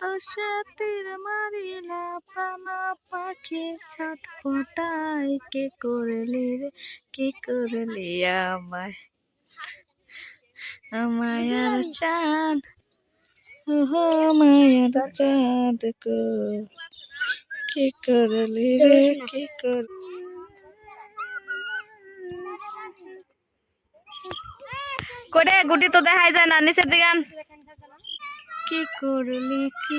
দশে তীর মারিলা প্রাণ পাখি ছটফটাই কে করলি রে কে করলি আমায়? মায়ার চাঁদ ওহো মায়ার চাঁদ গো কি করলি রে কি কর করে গুটি তো দেখাই যায় না নিচের দিকে। কি করলি কি?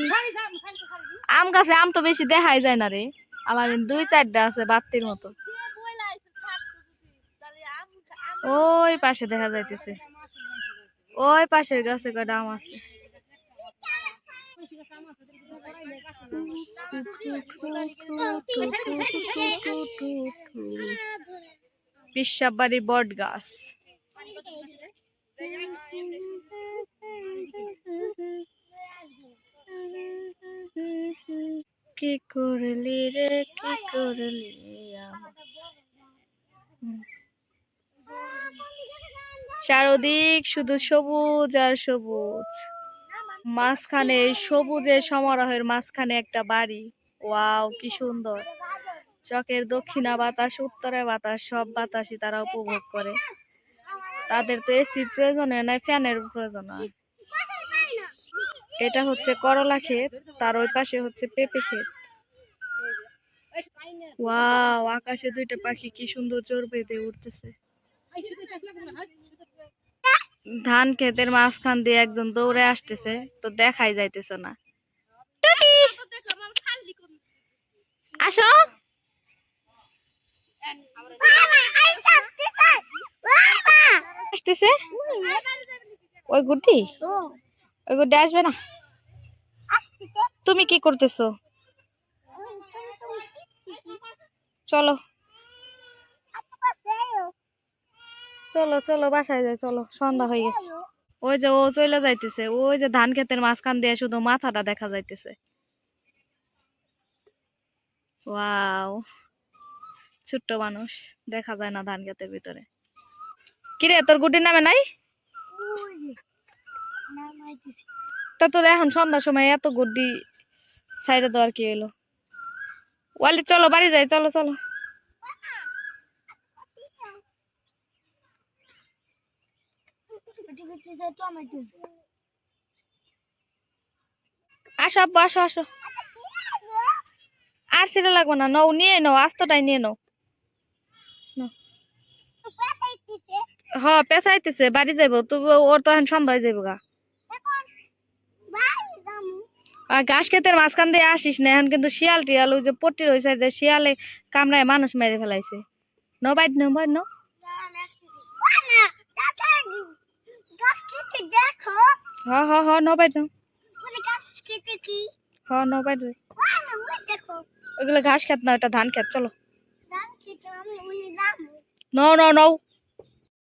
আম গাছে আম তো বেশি দেখাই যায় না রে। আমার দুই চারটা আছে বাত্তির মতো। ওই পাশে দেখা যাইতেছে। ওই পাশের গাছে কটা আম আছে। পিসাবাড়ি বট গাছ। কি করলি রে, কি করলি চারদিক শুধু সবুজ আর সবুজ। মাঝখানে এই সবুজের সমারোহের মাঝখানে একটা বাড়ি। ওয়াও, কি সুন্দর। চকের দক্ষিণা বাতাস, উত্তরে বাতাস, সব বাতাসই তারা উপভোগ করে। তাদের তো এসির প্রয়োজন হয় না ফ্যানের প্রয়োজন হয়। এটা হচ্ছে করলা ক্ষেত তার ওই পাশে হচ্ছে পেঁপে ক্ষেত। ওয়াও আকাশে দুইটা পাখি কি সুন্দর জোর বেঁধে উঠতেছে। ধান ক্ষেতের মাঝখান দিয়ে একজন দৌড়ে আসতেছে তো দেখাই যাইতেছে না। আসো। আসতেছে? ওই গুটি? ওই আসবে না? তুমি কি করতেছো? চলো। চলো চলো, বাসায় যাই, চলো, সন্ধ্যা হয়ে গেছে। ওই যে ও চলে যাইতেছে, ওই যে ধান ক্ষেতের মাঝখান দিয়ে শুধু মাথাটা দেখা যাইতেছে। ওয়াও, ছোট্ট মানুষ, দেখা যায় না ধান ক্ষেতের ভিতরে। কিরে, তোর গুটির নামে নাই? তা তোর এখন সন্ধ্যার সময় এত গুড্ডি সাইডে দেওয়ার কি এলো ওয়ালি চলো, বাড়ি যাই, চলো চলো। আসো আব্বু, আসো আসো। আর সেটা লাগবে না, নও, নিয়ে নাও, আস্তটাই নিয়ে নাও। হ পেশাইতেছে বাড়ি যাইব তো ওর তো এখন সন্ধ্যা হয়ে যাইব গা। আর ঘাস ক্ষেতের মাঝখান দিয়ে আসিস না এখন কিন্তু শিয়াল টিয়াল ওই যে পট্টির ওই সাইডে শিয়ালে কামড়ায় মানুষ মেরে ফেলাইছে। ন বাইট ন বাইট ন। হ হ হ ন বাইট ন। হ ন বাইট। না। ওগুলো ঘাস খেত না ওটা ধান খেত চলো। ন ন নও